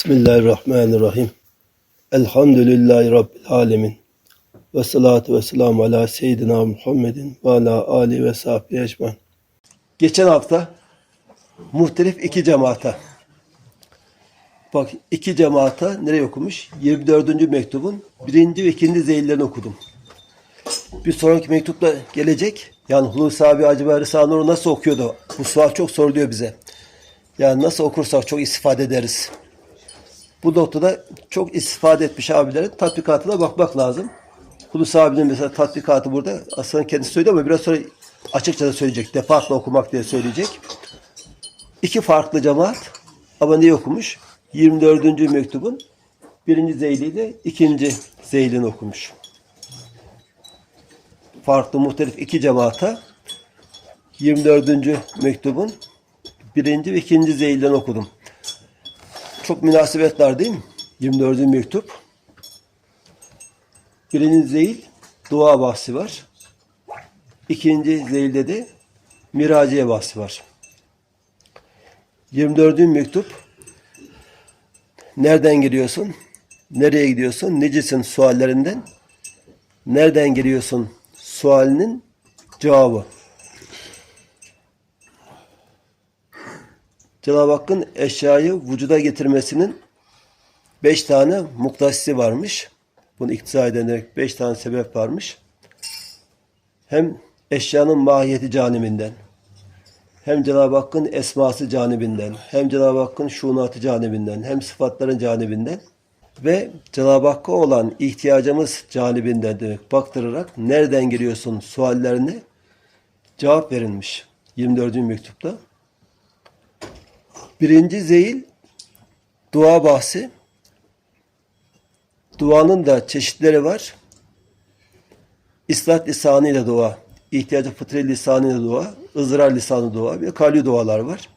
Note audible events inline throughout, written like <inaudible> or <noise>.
Bismillahirrahmanirrahim. Elhamdülillahi Rabbil alemin. Ve salatu ve selamu ala seyyidina Muhammedin ve ala ali ve sahbihi ecmain. Geçen hafta muhtelif iki cemaata. Bak iki cemaata nereye okumuş? 24. mektubun birinci ve ikinci zeyillerini okudum. Bir sonraki mektupla gelecek. Yani Hulusi abi acaba Risale-i Nur'u nasıl okuyordu? Bu sual çok soruluyor bize. Yani nasıl okursak çok istifade ederiz. Bu noktada çok istifade etmiş abilerin tatbikatına bakmak lazım. Hulusi abinin mesela tatbikatı burada aslında kendisi söylüyor ama biraz sonra açıkça da söyleyecek. Defaatle okumak diye söyleyecek. İki farklı cemaat ama neyi okumuş? 24. mektubun birinci zeyliyle ikinci zeylini okumuş. Farklı muhtelif iki cemaata 24. mektubun birinci ve ikinci zeylinden okudum. Çok münasebet var değil mi? 24. mektup. Birinci zeyil dua bahsi var. İkinci zeyilde de miraciye bahsi var. 24. mektup nereden giriyorsun? Nereye gidiyorsun? Necisin suallerinden? Nereden giriyorsun? Sualinin cevabı. Cenab-ı Hakk'ın eşyayı vücuda getirmesinin beş tane muktasisi varmış. Bunu iktiza eden demek beş tane sebep varmış. Hem eşyanın mahiyeti canibinden, hem Cenab-ı Hakk'ın esması canibinden, hem Cenab-ı Hakk'ın şunatı canibinden, hem sıfatların canibinden ve Cenab-ı Hakk'a olan ihtiyacımız canibinden demek baktırarak nereden giriyorsun suallerine cevap verilmiş 24. mektupta. Birinci zeyil dua bahsi. Duanın da çeşitleri var. İslat lisanıyla dua, ihtiyacı fıtri lisanıyla dua, ızrar lisanı dua ve kalbi dualar var.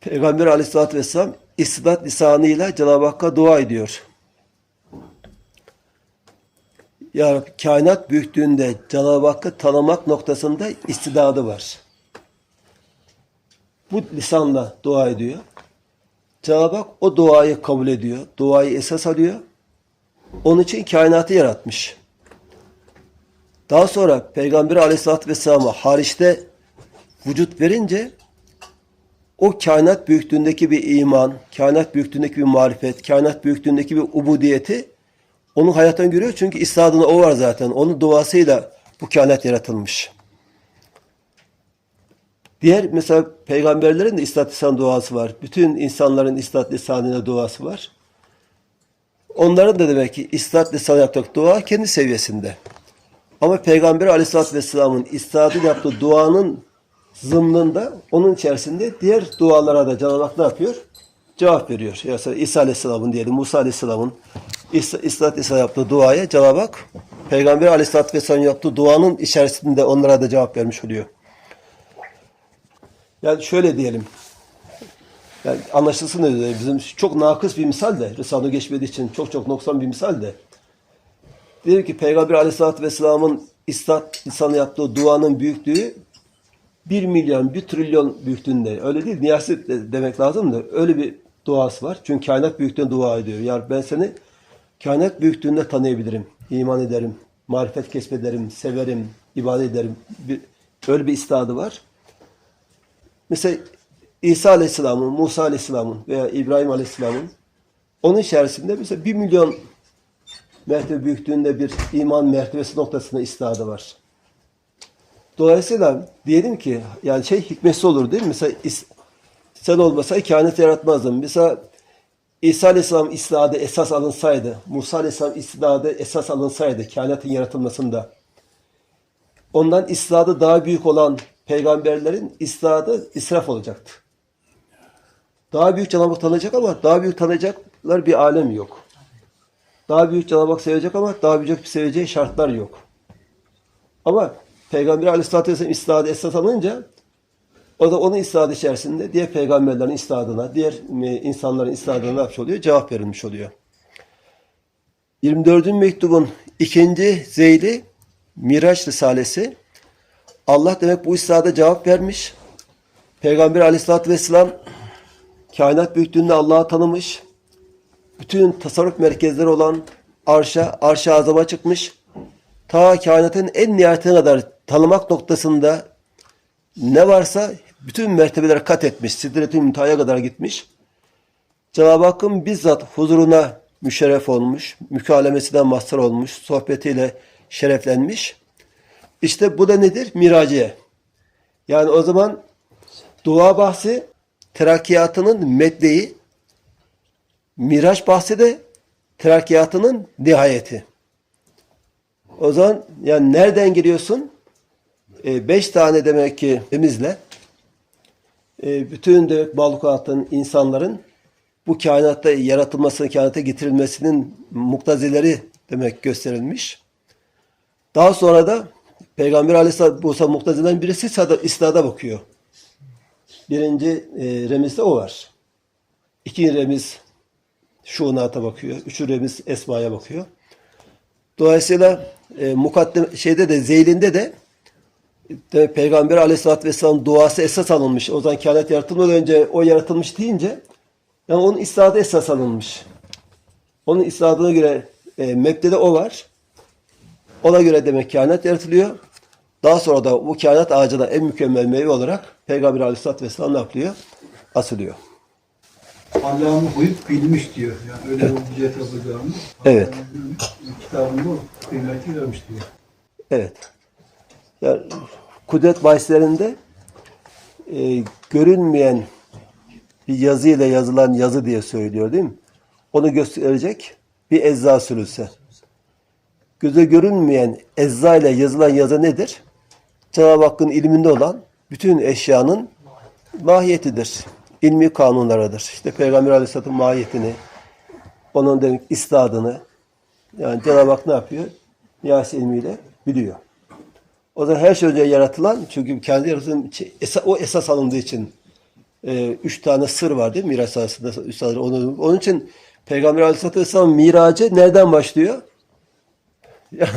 Peygamber aleyhissalatü vesselam istidat lisanıyla Cenab-ı Hakk'a dua ediyor. Ya Rabbi, kainat büyüklüğünde Cenab-ı Hakk'ı tanımak noktasında istidadı var bu lisanla dua ediyor. Cenab-ı Hak o duayı kabul ediyor. Duayı esas alıyor. Onun için kainatı yaratmış. Daha sonra Peygamber aleyhissalatü vesselam'a hariçte vücut verince o kainat büyüklüğündeki bir iman, kainat büyüklüğündeki bir marifet, kainat büyüklüğündeki bir ubudiyeti onun hayattan görüyor. Çünkü istadında o var zaten. Onun duasıyla bu kainat yaratılmış. Diğer mesela peygamberlerin de istat duası var. Bütün insanların istat lisanına duası var. Onların da demek ki istat lisan yaptık dua kendi seviyesinde. Ama Peygamber aleyhissalatü vesselamın istadı yaptığı duanın zımnında onun içerisinde diğer dualara da Cenab-ı Hak ne yapıyor? Cevap veriyor. Mesela İsa aleyhisselamın diyelim, Musa aleyhisselamın lisan yaptığı duaya Cenab-ı Hak Peygamber aleyhissalatü vesselam yaptığı duanın içerisinde onlara da cevap vermiş oluyor. Yani şöyle diyelim. Yani anlaşılsın diye bizim çok nakıs bir misal de Risale-i geçmediği için çok çok noksan bir misal de. Diyelim ki Peygamber Aleyhisselatü Vesselam'ın istat lisanı yaptığı duanın büyüklüğü bir milyon, bir trilyon büyüklüğünde. Öyle değil. Niyaset de demek lazım da öyle bir duası var. Çünkü kainat büyüklüğünde dua ediyor. Yani ben seni kainat büyüklüğünde tanıyabilirim, iman ederim, marifet kesbederim, severim, ibadet ederim. Bir, öyle bir istadı var. Mesela İsa Aleyhisselam'ın, Musa Aleyhisselam'ın veya İbrahim Aleyhisselam'ın onun içerisinde mesela bir milyon mertebe büyüklüğünde bir iman mertebesi noktasında istihadı var. Dolayısıyla diyelim ki yani şey hikmesi olur değil mi? Mesela sen olmasa kainatı yaratmazdın. Mesela İsa Aleyhisselam istihadı esas alınsaydı, Musa Aleyhisselam istihadı esas alınsaydı kainatın yaratılmasında ondan istihadı daha büyük olan peygamberlerin istihadı israf olacaktı. Daha büyük Cenab-ı Hak tanıyacak ama daha büyük tanıyacaklar bir alem yok. Daha büyük Cenab-ı Hak sevecek ama daha büyük bir seveceği şartlar yok. Ama Peygamber Aleyhisselatü Vesselam istihadı esas alınca o da onun istihadı içerisinde diğer peygamberlerin istihadına, diğer e, insanların istihadına ne yapmış oluyor? Cevap verilmiş oluyor. 24. mektubun ikinci zeyli Miraç Risalesi Allah demek bu istihada cevap vermiş. Peygamber aleyhissalatü vesselam kainat büyüklüğünde Allah'ı tanımış. Bütün tasarruf merkezleri olan arşa, arşa azama çıkmış. Ta kainatın en nihayetine kadar tanımak noktasında ne varsa bütün mertebeleri kat etmiş. Sidret-i Müntaha'ya kadar gitmiş. Cenab-ı Hakk'ın bizzat huzuruna müşerref olmuş, mükalemesinden mazhar olmuş, sohbetiyle şereflenmiş. İşte bu da nedir? Miraciye. Yani o zaman dua bahsi terakkiyatının meddeyi, miraç bahsi de terakkiyatının nihayeti. O zaman yani nereden giriyorsun? E, beş tane demek ki temizle e, bütün demek mahlukatın, insanların bu kainatta yaratılmasının, kainata getirilmesinin muktazileri demek gösterilmiş. Daha sonra da Peygamber Aleyhisselatü Vesselam muktazilerin birisi isnada- bakıyor. Birinci e, remizde o var. İkinci remiz şuunata bakıyor. Üçüncü remiz esmaya bakıyor. Dolayısıyla e, mukaddim şeyde de zeylinde de de Peygamber Aleyhisselatü Vesselam duası esas alınmış. O zaman kainat yaratılmadan önce o yaratılmış deyince yani onun islahatı esas alınmış. Onun islahatına göre e, mebdede o var. Ona göre demek kainat yaratılıyor. Daha sonra da bu kainat ağacına en mükemmel meyve olarak Peygamber Aleyhisselatü Vesselam ne yapılıyor? Asılıyor. Allah'ını koyup bilmiş diyor. Yani öyle bir güzel yapacağını. Evet. Kitabında kıymeti vermiş diyor. Evet. Yani kudret bahislerinde e, görünmeyen bir yazı ile yazılan yazı diye söylüyor değil mi? Onu gösterecek bir ecza sürülse. Göze görünmeyen ecza ile yazılan yazı nedir? Cenab-ı Hakk'ın ilminde olan bütün eşyanın mahiyetidir. İlmi kanunlarıdır. İşte Peygamber Aleyhisselat'ın mahiyetini, onun demek istadını, yani Cenab-ı Hak ne yapıyor? Niyasi ilmiyle biliyor. O zaman her şey önce yaratılan, çünkü kendi yaratılan, o esas alındığı için e, üç tane sır var değil mi? Miraç üstadır. Onun, onun için Peygamber Aleyhisselatü Vesselam miracı nereden başlıyor?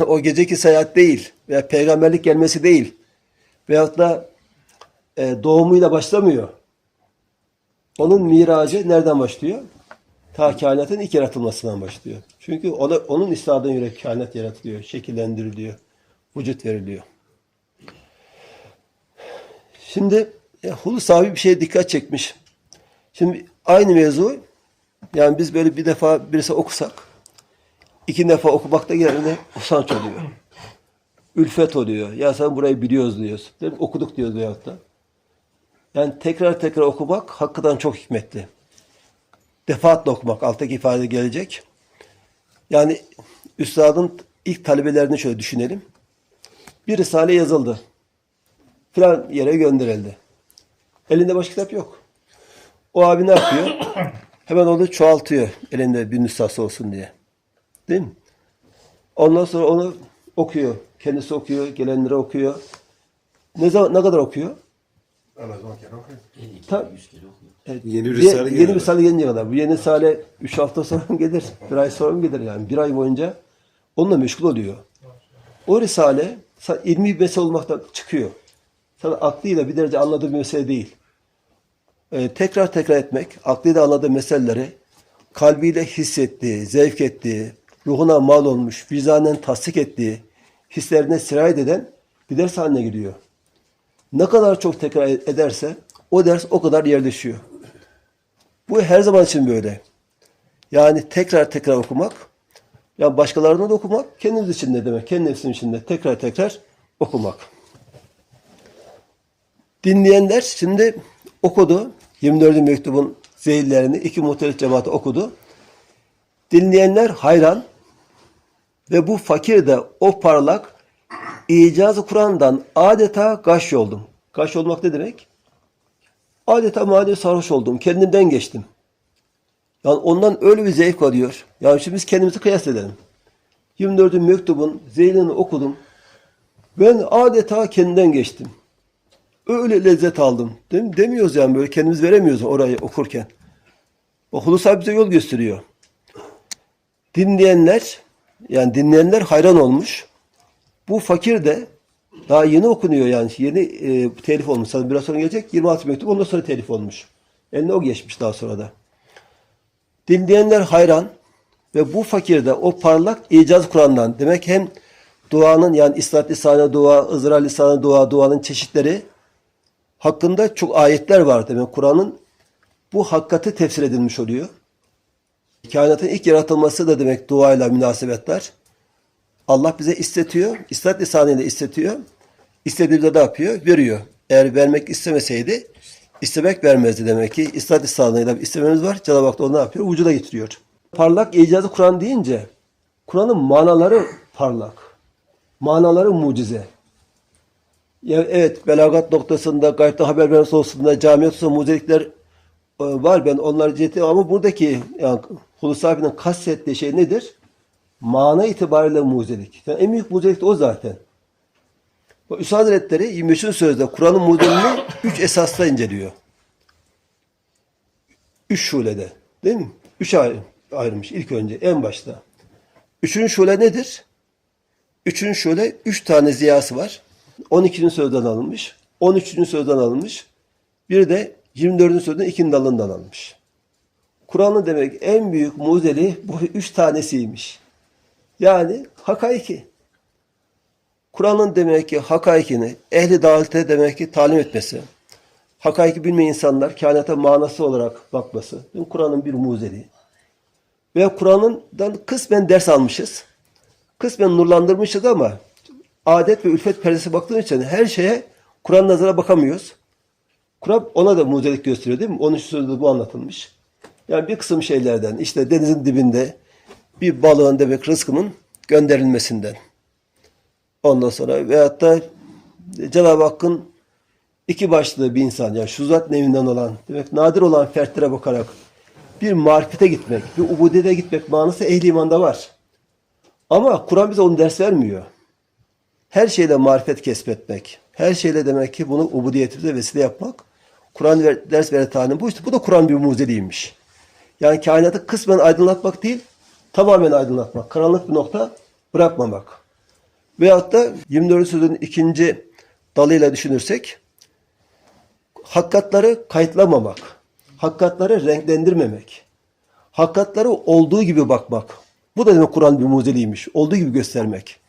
O geceki seyahat değil. Veya peygamberlik gelmesi değil. Veyahut da e, doğumuyla başlamıyor. Onun miracı nereden başlıyor? Ta kainatın ilk yaratılmasından başlıyor. Çünkü ona, onun istadına göre kainat yaratılıyor, şekillendiriliyor, vücut veriliyor. Şimdi e, Hulus abi bir şeye dikkat çekmiş. Şimdi aynı mevzu yani biz böyle bir defa birisi okusak iki defa okumakta yerine usanç oluyor. Ülfet oluyor. Ya sen burayı biliyoruz diyoruz. Değil mi? Okuduk diyoruz veyahut da. Yani tekrar tekrar okumak hakikaten çok hikmetli. Defaatle okumak alttaki ifade gelecek. Yani üstadın ilk talebelerini şöyle düşünelim. Bir risale yazıldı. Filan yere gönderildi. Elinde başka kitap yok. O abi ne yapıyor? <coughs> Hemen onu çoğaltıyor elinde bir nüshası olsun diye. Değil mi? Ondan sonra onu okuyor. Kendisi okuyor, gelenlere okuyor. Ne zaman ne kadar okuyor? Ta, Evet, Yeni bir- Risale yeni geliyor. Risale gelince kadar. Bu yeni Risale 3 hafta <laughs> sonra mı gelir? Bir ay sonra mı gelir yani? Bir ay boyunca onunla meşgul oluyor. O Risale sa- ilmi bir mesele olmaktan çıkıyor. Sana aklıyla bir derece anladığı bir mesele değil. Ee, tekrar tekrar etmek, aklıyla anladığı meseleleri kalbiyle hissettiği, zevk ettiği, ruhuna mal olmuş, vicdanen tasdik ettiği, hislerine sirayet eden bir ders haline geliyor. Ne kadar çok tekrar ederse o ders o kadar yerleşiyor. Bu her zaman için böyle. Yani tekrar tekrar okumak, ya başkalarına da okumak, kendimiz için de demek, kendi nefsim için de tekrar tekrar okumak. Dinleyenler şimdi okudu. 24. mektubun zehirlerini iki muhtelif cemaati okudu. Dinleyenler hayran ve bu fakir de o parlak icazı Kur'an'dan adeta gaş oldum. Gaş olmak ne demek? Adeta manevi sarhoş oldum. Kendimden geçtim. Yani ondan öyle bir zevk alıyor. Yani şimdi biz kendimizi kıyas edelim. 24. mektubun zeylini okudum. Ben adeta kendimden geçtim. Öyle lezzet aldım. Mi? Demiyoruz yani böyle kendimiz veremiyoruz orayı okurken. O Hulus abi bize yol gösteriyor. Dinleyenler yani dinleyenler hayran olmuş. Bu fakir de daha yeni okunuyor yani. Yeni e, telif olmuş. Sanırım biraz sonra gelecek. 26 mektup ondan sonra telif olmuş. Eline o geçmiş daha sonra da. Dinleyenler hayran ve bu fakirde o parlak icaz Kur'an'dan demek hem duanın yani İslat lisanı dua, Izra lisanı dua, duanın çeşitleri hakkında çok ayetler var demek. Kur'an'ın bu hakikati tefsir edilmiş oluyor. Kainatın ilk yaratılması da demek duayla münasebetler. Allah bize istetiyor. İstat lisanıyla istetiyor. İstediğinde ne yapıyor? Veriyor. Eğer vermek istemeseydi istemek vermezdi demek ki. İstat lisanıyla istememiz var. Cenab-ı Hak da onu ne yapıyor? Vücuda getiriyor. Parlak icazı Kur'an deyince Kur'an'ın manaları parlak. Manaları mucize. Ya evet belagat noktasında, gaybte haber vermesi konusunda, camiat hususunda mucizelikler e, var. Ben onları ciddi ama buradaki yani Hulusi abinin kastettiği şey nedir? Mana itibariyle mucizelik. Yani en büyük mucizelik de o zaten. Bu Üstad Hazretleri 25. sözde Kur'an'ın mucizelini <clears throat> üç esasla inceliyor. Üç şulede. Değil mi? Üç ayrı, ayrılmış ilk önce en başta. Üçüncü şule nedir? Üçüncü şöyle üç tane ziyası var. 12. sözden alınmış. 13. sözden alınmış. Bir de 24. sözden ikinci dalından alınmış. Kur'an'ın demek en büyük mucizeli bu üç tanesiymiş. Yani hakaiki. Kur'an'ın demek ki hakaikini ehli dalalete demek ki talim etmesi. Hakaiki bilmeyen insanlar kainata manası olarak bakması. Kur'an'ın bir mucizeliği. Ve Kur'an'dan kısmen ders almışız kısmen nurlandırmışız ama adet ve ülfet perdesi baktığımız için her şeye Kur'an nazara bakamıyoruz. Kur'an ona da mucizelik gösteriyor değil mi? Onun sözde bu anlatılmış. Yani bir kısım şeylerden işte denizin dibinde bir balığın demek rızkının gönderilmesinden. Ondan sonra veyahut da Cenab-ı Hakk'ın iki başlı bir insan yani şu zat nevinden olan demek nadir olan fertlere bakarak bir marifete gitmek, bir ubudiyete gitmek manası ehli imanda var. Ama Kur'an bize onu ders vermiyor. Her şeyle marifet kesbetmek, her şeyle demek ki bunu ubudiyetimize vesile yapmak, Kur'an ders veren talim bu işte. Bu da Kur'an bir mucizeliymiş. Yani kainatı kısmen aydınlatmak değil, tamamen aydınlatmak. Karanlık bir nokta bırakmamak. Veyahut da 24. sözün ikinci dalıyla düşünürsek, hakikatları kayıtlamamak, hakikatları renklendirmemek, hakikatları olduğu gibi bakmak. Bu da demek Kur'an bir mucizeliymiş. Olduğu gibi göstermek.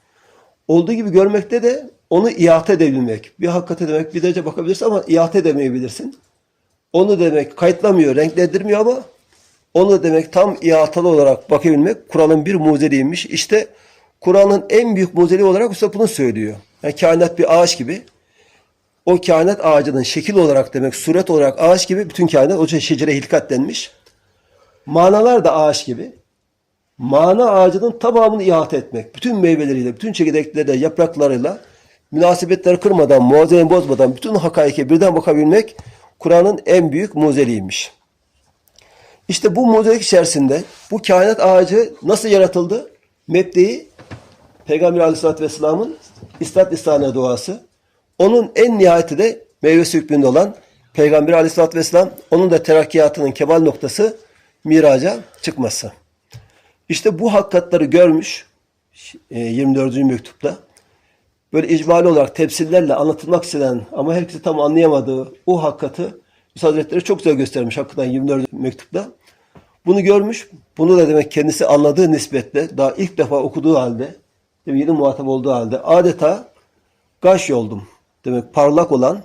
Olduğu gibi görmekte de onu ihate edebilmek. Bir hakikate demek bir derece bakabilirsin ama ihate edemeyebilirsin. Onu demek kayıtlamıyor, renklendirmiyor ama onu demek tam ihatalı olarak bakabilmek Kur'an'ın bir mucizeliymiş. İşte Kur'an'ın en büyük mucizeliği olarak Usta bunu söylüyor. Yani kainat bir ağaç gibi. O kainat ağacının şekil olarak demek, suret olarak ağaç gibi bütün kainat o şecere hilkat denmiş. Manalar da ağaç gibi mana ağacının tamamını ihate etmek. Bütün meyveleriyle, bütün çekirdekleriyle, yapraklarıyla münasebetleri kırmadan, muazzeni bozmadan bütün hakaike birden bakabilmek Kur'an'ın en büyük muzeliymiş. İşte bu muzelik içerisinde bu kainat ağacı nasıl yaratıldı? Mebdeyi Peygamber Aleyhisselatü Vesselam'ın İstat İstihane duası. Onun en nihayeti de meyvesi hükmünde olan Peygamber Aleyhisselatü Vesselam onun da terakkiyatının kemal noktası miraca çıkması. İşte bu hakikatleri görmüş 24. E, mektupta. Böyle icmali olarak tefsirlerle anlatılmak istenen ama herkesi tam anlayamadığı o hakikati Üstad Hazretleri çok güzel göstermiş hakikaten 24. mektupta. Bunu görmüş, bunu da demek kendisi anladığı nispetle daha ilk defa okuduğu halde, yeni muhatap olduğu halde adeta gaş yoldum. Demek parlak olan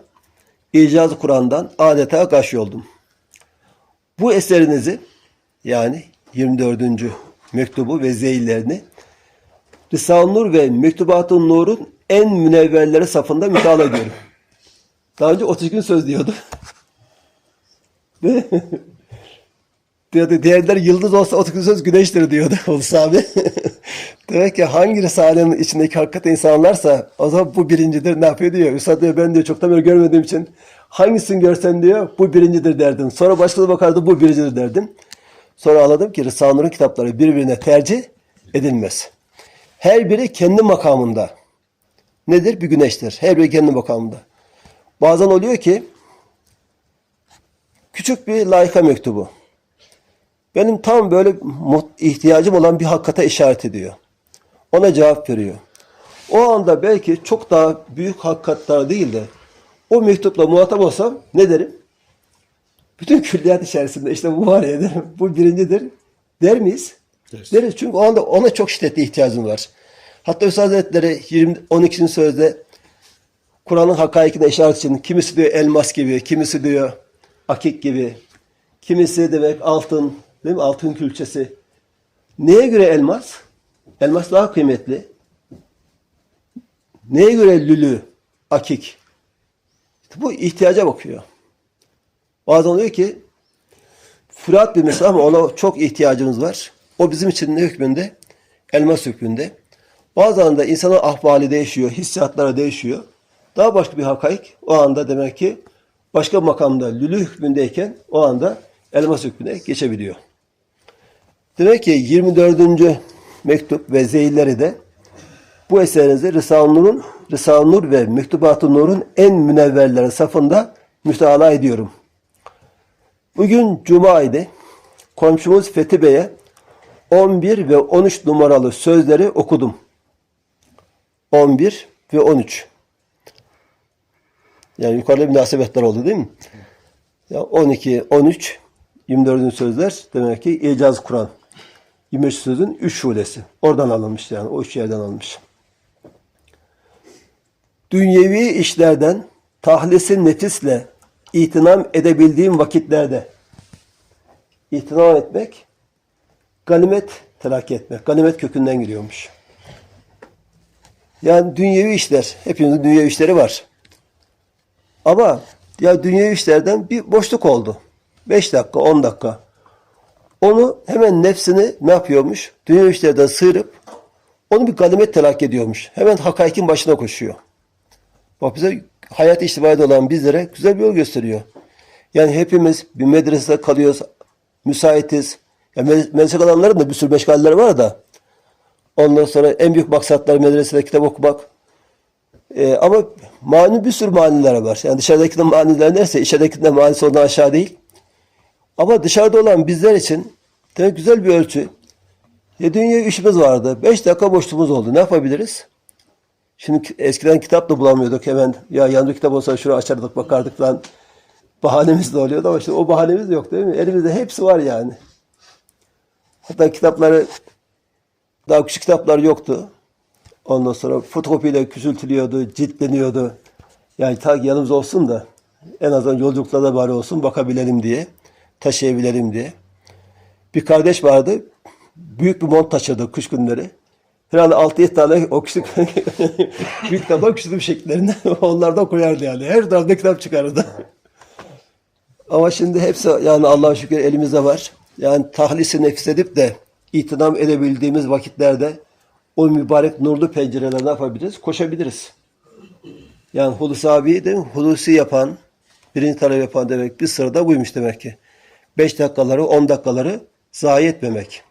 icazı Kur'an'dan adeta gaş yoldum. Bu eserinizi yani 24 mektubu ve zeyillerini Risale-i Nur ve Mektubat-ı Nur'un en münevverleri safında müteala ediyorum. Daha önce 30 gün söz diyordu. <laughs> diyordu. Diğerler yıldız olsa 30 gün söz güneştir diyordu <laughs> Ulus abi. <laughs> Demek ki hangi Risale'nin içindeki hakikat insanlarsa o zaman bu birincidir ne yapıyor diyor. Üstad diyor ben diyor çoktan beri görmediğim için hangisini görsen diyor bu birincidir derdim. Sonra başka bakardı bu birincidir derdim. Sonra anladım ki Risale-i kitapları birbirine tercih edilmez. Her biri kendi makamında. Nedir? Bir güneştir. Her biri kendi makamında. Bazen oluyor ki küçük bir layıka mektubu. Benim tam böyle ihtiyacım olan bir hakikate işaret ediyor. Ona cevap veriyor. O anda belki çok daha büyük hakikatler değil de o mektupla muhatap olsam ne derim? Bütün külliyat içerisinde işte bu var ya derim, bu birincidir. Der miyiz? Deriz. Deriz çünkü o anda ona çok şiddetli ihtiyacın var. Hatta Üstad Hazretleri 20, 12. sözde Kur'an'ın hakaikine işaret için kimisi diyor elmas gibi, kimisi diyor akik gibi, kimisi demek altın, değil mi? Altın külçesi. Neye göre elmas? Elmas daha kıymetli. Neye göre lülü, akik? İşte bu ihtiyaca bakıyor. Bazen diyor ki Fırat bir mesela ama ona çok ihtiyacımız var. O bizim için ne hükmünde? Elmas hükmünde. Bazen de insanın ahvali değişiyor, hissiyatları değişiyor. Daha başka bir hakaik o anda demek ki başka makamda lülü hükmündeyken o anda elmas hükmüne geçebiliyor. Demek ki 24. mektup ve zeyilleri de bu eserinizde Risale-i Nur'un Risale-i Nur ve Mektubat-ı Nur'un en münevverlerin safında müteala ediyorum. Bugün Cuma idi. Komşumuz Fethi Bey'e 11 ve 13 numaralı sözleri okudum. 11 ve 13. Yani yukarıda münasebetler oldu değil mi? Ya 12, 13, 24. sözler demek ki icaz Kur'an. 25 sözün 3 şulesi. Oradan alınmış yani. O üç yerden alınmış. Dünyevi işlerden tahlisi nefisle itinam edebildiğim vakitlerde itinam etmek ganimet telakki etmek. Ganimet kökünden giriyormuş. Yani dünyevi işler. Hepimizin dünyevi işleri var. Ama ya dünyevi işlerden bir boşluk oldu. 5 dakika, 10 dakika. Onu hemen nefsini ne yapıyormuş? Dünya işlerden sıyırıp onu bir ganimet telakki ediyormuş. Hemen hakaikin başına koşuyor. Bak bize hayat içtimaide olan bizlere güzel bir yol gösteriyor. Yani hepimiz bir medresede kalıyoruz, müsaitiz. Yani medrese kalanların da bir sürü meşgalleri var da. Ondan sonra en büyük maksatları medresede kitap okumak. Ee, ama mani bir sürü maniler var. Yani dışarıdakinin maniler neyse içeridekinin de manisi ondan aşağı değil. Ama dışarıda olan bizler için demek güzel bir ölçü. Ya dünya işimiz vardı. Beş dakika boşluğumuz oldu. Ne yapabiliriz? Şimdi ki- eskiden kitap da bulamıyorduk hemen. Ya yanında kitap olsa şuraya açardık bakardık falan. Bahanemiz de oluyordu ama şimdi o bahanemiz yok değil mi? Elimizde hepsi var yani. Hatta kitapları daha küçük kitaplar yoktu. Ondan sonra fotokopiyle küçültülüyordu, ciltleniyordu. Yani ta yanımız olsun da en azından yolculuklarda bari olsun bakabilelim diye, taşıyabilelim diye. Bir kardeş vardı, büyük bir mont taşırdı kış günleri. Herhalde 6-7 tane o küçük <laughs> büyük kitaplar küçültüm şekillerinden <laughs> onlardan koyardı yani. Her tarafta kitap çıkarırdı. <laughs> Ama şimdi hepsi yani Allah'a şükür elimizde var. Yani tahlisi nefis edip de itinam edebildiğimiz vakitlerde o mübarek nurlu pencereler ne yapabiliriz? Koşabiliriz. Yani Hulusi abi mi? Hulusi yapan, birinci talep yapan demek bir sırada buymuş demek ki. Beş dakikaları, on dakikaları zayi etmemek.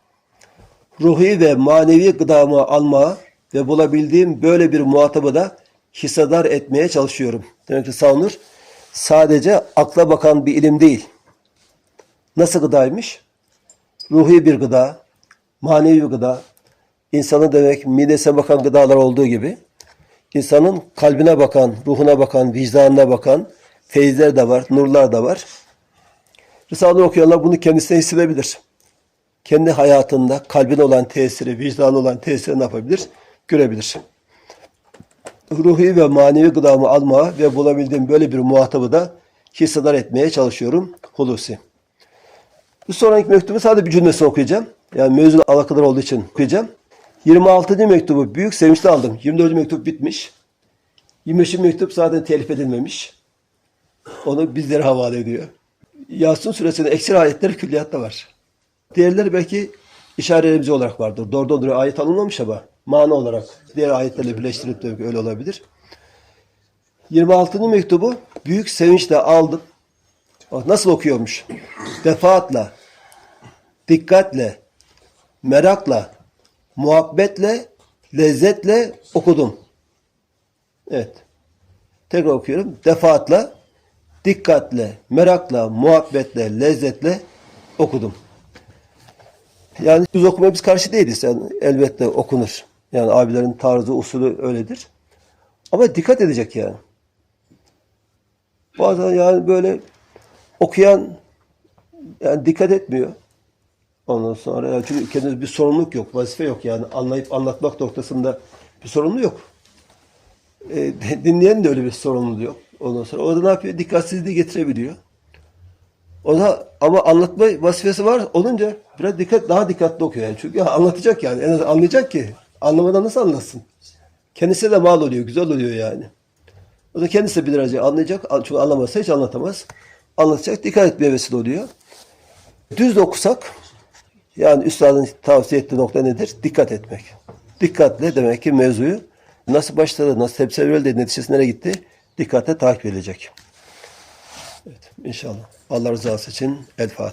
Ruhi ve manevi gıdamı almaya ve bulabildiğim böyle bir muhatabı da hissedar etmeye çalışıyorum. Demek ki Savnur sadece akla bakan bir ilim değil. Nasıl gıdaymış? Ruhi bir gıda, manevi bir gıda. İnsanın demek midesine bakan gıdalar olduğu gibi insanın kalbine bakan, ruhuna bakan, vicdanına bakan feyizler de var, nurlar da var. Risale-i okuyanlar bunu kendisine hissedebilir. Kendi hayatında kalbine olan tesiri, vicdanı olan tesiri ne yapabilir? Görebilir. Ruhi ve manevi gıdamı almaya ve bulabildiğim böyle bir muhatabı da hissedar etmeye çalışıyorum. Hulusi. Bu sonraki mektubu sadece bir cümlesini okuyacağım. Yani mevzuyla alakadar olduğu için okuyacağım. 26. mektubu büyük sevinçle aldım. 24. mektup bitmiş. 25. mektup zaten telif edilmemiş. Onu bizlere havale ediyor. Yasin suresinin eksir ayetleri külliyatta var. Diğerleri belki işaret remzi olarak vardır. Doğrudan doğruya ayet alınmamış ama mana olarak diğer ayetlerle birleştirilip de öyle olabilir. 26. mektubu büyük sevinçle aldım. Nasıl okuyormuş? Defaatla, dikkatle, merakla, muhabbetle, lezzetle okudum. Evet. Tekrar okuyorum. Defaatla, dikkatle, merakla, muhabbetle, lezzetle okudum. Yani biz okumaya biz karşı değiliz. Yani elbette okunur. Yani abilerin tarzı, usulü öyledir. Ama dikkat edecek yani. Bazen yani böyle okuyan Yani dikkat etmiyor. Ondan sonra yani çünkü kendiniz bir sorumluluk yok, vazife yok yani anlayıp anlatmak noktasında bir sorumluluğu yok. E, <laughs> dinleyen de öyle bir sorumluluğu yok. Ondan sonra o da ne yapıyor? Dikkatsizliği getirebiliyor. O da ama anlatma vazifesi var olunca biraz dikkat daha dikkatli okuyor yani. Çünkü <laughs> anlatacak yani. En azından anlayacak ki. Anlamadan nasıl anlasın? Kendisi de mal oluyor, güzel oluyor yani. O da kendisi de derece anlayacak. Çünkü anlamazsa hiç anlatamaz. Anlatacak, dikkat etmeye vesile oluyor. Düz de okusak yani üstadın tavsiye ettiği nokta nedir? Dikkat etmek. Dikkatle demek ki mevzuyu nasıl başladı, nasıl tepsi verildi, neticesi nereye gitti? Dikkatle takip edilecek. Evet, inşallah. Allah rızası için El Fatiha.